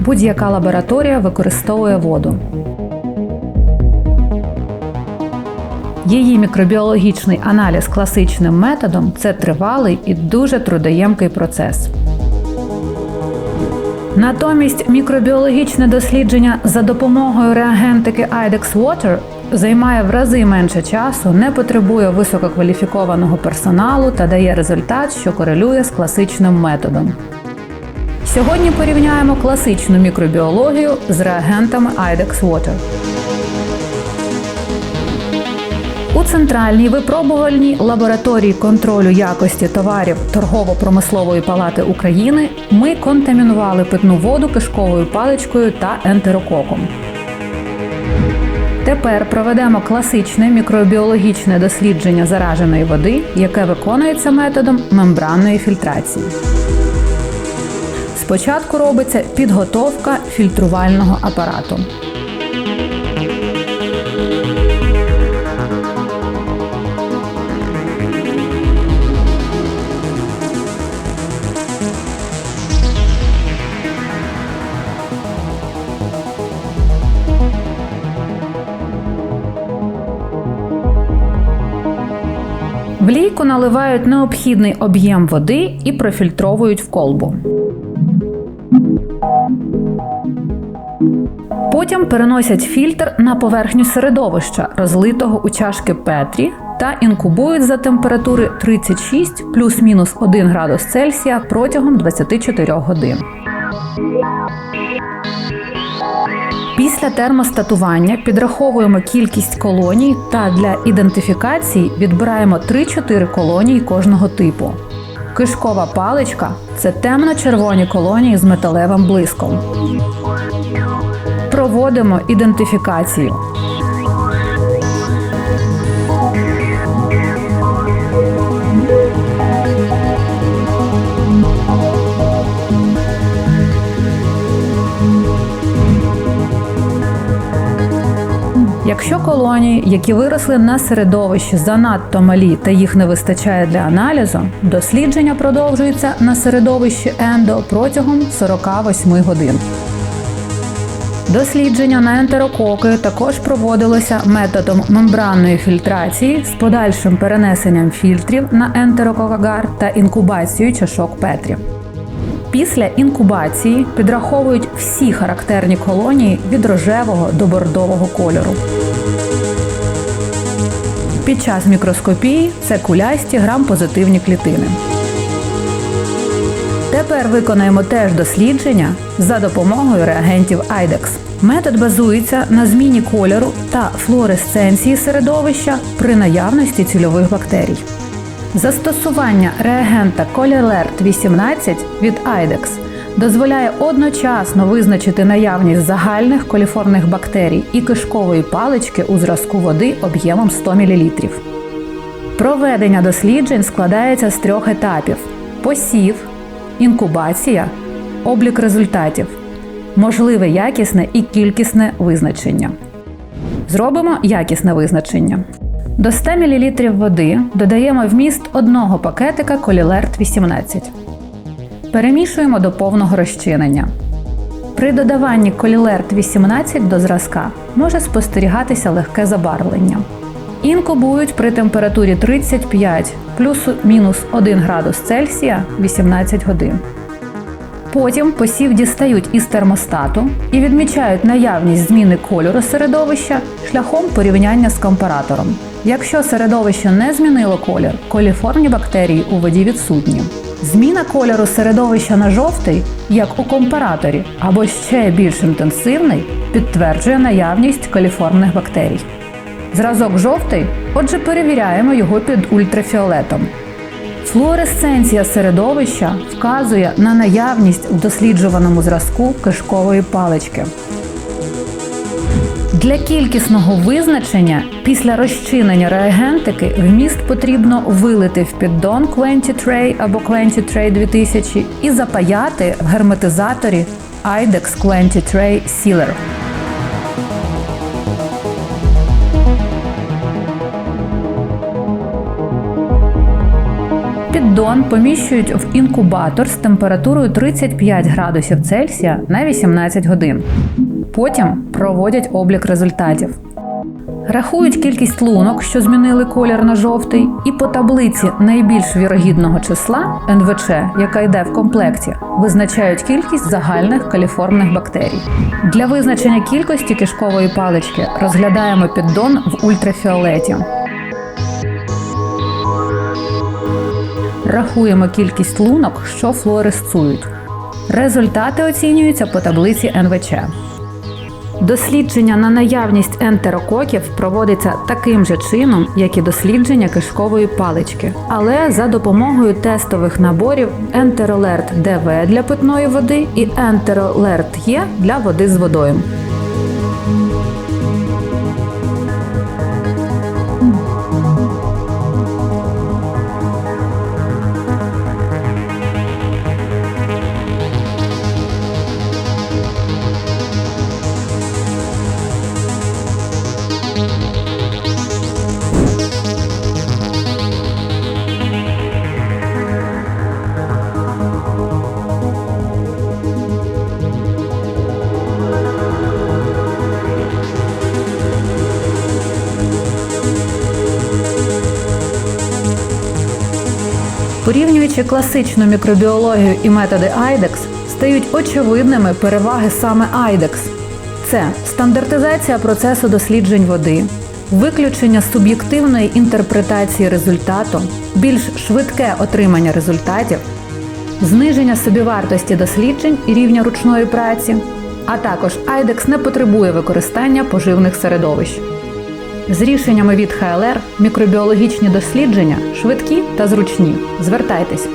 Будь-яка лабораторія використовує воду. Її мікробіологічний аналіз класичним методом це тривалий і дуже трудоємкий процес. Натомість мікробіологічне дослідження за допомогою реагентики IDEX Water займає в рази менше часу, не потребує висококваліфікованого персоналу та дає результат, що корелює з класичним методом. Сьогодні порівняємо класичну мікробіологію з реагентами IDEX Water. У центральній випробувальній лабораторії контролю якості товарів Торгово-промислової палати України ми контамінували питну воду кишковою паличкою та ентерококом. Тепер проведемо класичне мікробіологічне дослідження зараженої води, яке виконується методом мембранної фільтрації. Спочатку робиться підготовка фільтрувального апарату. В лійку наливають необхідний об'єм води і профільтровують в колбу. Потім переносять фільтр на поверхню середовища, розлитого у чашки Петрі, та інкубують за температури 36 плюс-мінус 1 градус Цельсія протягом 24 годин. Після термостатування підраховуємо кількість колоній та для ідентифікації відбираємо 3-4 колонії кожного типу. Кишкова паличка це темно-червоні колонії з металевим блиском. Проводимо ідентифікацію. Якщо колонії, які виросли на середовищі, занадто малі та їх не вистачає для аналізу, дослідження продовжується на середовищі ендо протягом 48 годин. Дослідження на ентерококи також проводилося методом мембранної фільтрації з подальшим перенесенням фільтрів на ентерококагар та інкубацією чашок Петрі. Після інкубації підраховують всі характерні колонії від рожевого до бордового кольору. Під час мікроскопії це кулясті грам-позитивні клітини. Тепер виконаємо теж дослідження за допомогою реагентів IDEX. Метод базується на зміні кольору та флуоресценції середовища при наявності цільових бактерій. Застосування реагента Colilert 18 від IDEX дозволяє одночасно визначити наявність загальних коліформних бактерій і кишкової палички у зразку води об'ємом 100 мл. Проведення досліджень складається з трьох етапів: посів, інкубація, облік результатів, можливе якісне і кількісне визначення. Зробимо якісне визначення. До 100 мл води додаємо вміст одного пакетика Колілерт 18. Перемішуємо до повного розчинення. При додаванні Колілерт 18 до зразка може спостерігатися легке забарвлення. Інкубують при температурі 35 плюс-мінус 1 градус Цельсія 18 годин. Потім посів дістають із термостату і відмічають наявність зміни кольору середовища шляхом порівняння з компаратором. Якщо середовище не змінило колір, коліформні бактерії у воді відсутні. Зміна кольору середовища на жовтий, як у компараторі, або ще більш інтенсивний, підтверджує наявність коліформних бактерій. Зразок жовтий, отже, перевіряємо його під ультрафіолетом. Флуоресценція середовища вказує на наявність в досліджуваному зразку кишкової палички. Для кількісного визначення після розчинення реагентики вміст потрібно вилити в піддон Quenti Tray або Quenti Tray 2000 і запаяти в герметизаторі IDEX Quenti Tray Sealer. Піддон поміщують в інкубатор з температурою 35 градусів Цельсія на 18 годин. Потім проводять облік результатів. Рахують кількість лунок, що змінили колір на жовтий, і по таблиці найбільш вірогідного числа НВЧ, яка йде в комплекті, визначають кількість загальних каліформних бактерій. Для визначення кількості кишкової палички розглядаємо піддон в ультрафіолеті. Рахуємо кількість лунок, що флуоресцують. Результати оцінюються по таблиці НВЧ. Дослідження на наявність ентерококів проводиться таким же чином, як і дослідження кишкової палички, але за допомогою тестових наборів Ентеролерт ДВ для питної води і ентеролерт є для води з водою. Порівнюючи класичну мікробіологію і методи IDEX, стають очевидними переваги саме IDEX. Це стандартизація процесу досліджень води, виключення суб'єктивної інтерпретації результату, більш швидке отримання результатів, зниження собівартості досліджень і рівня ручної праці, а також IDEX не потребує використання поживних середовищ. З рішеннями від ХЛР мікробіологічні дослідження швидкі та зручні. Звертайтесь.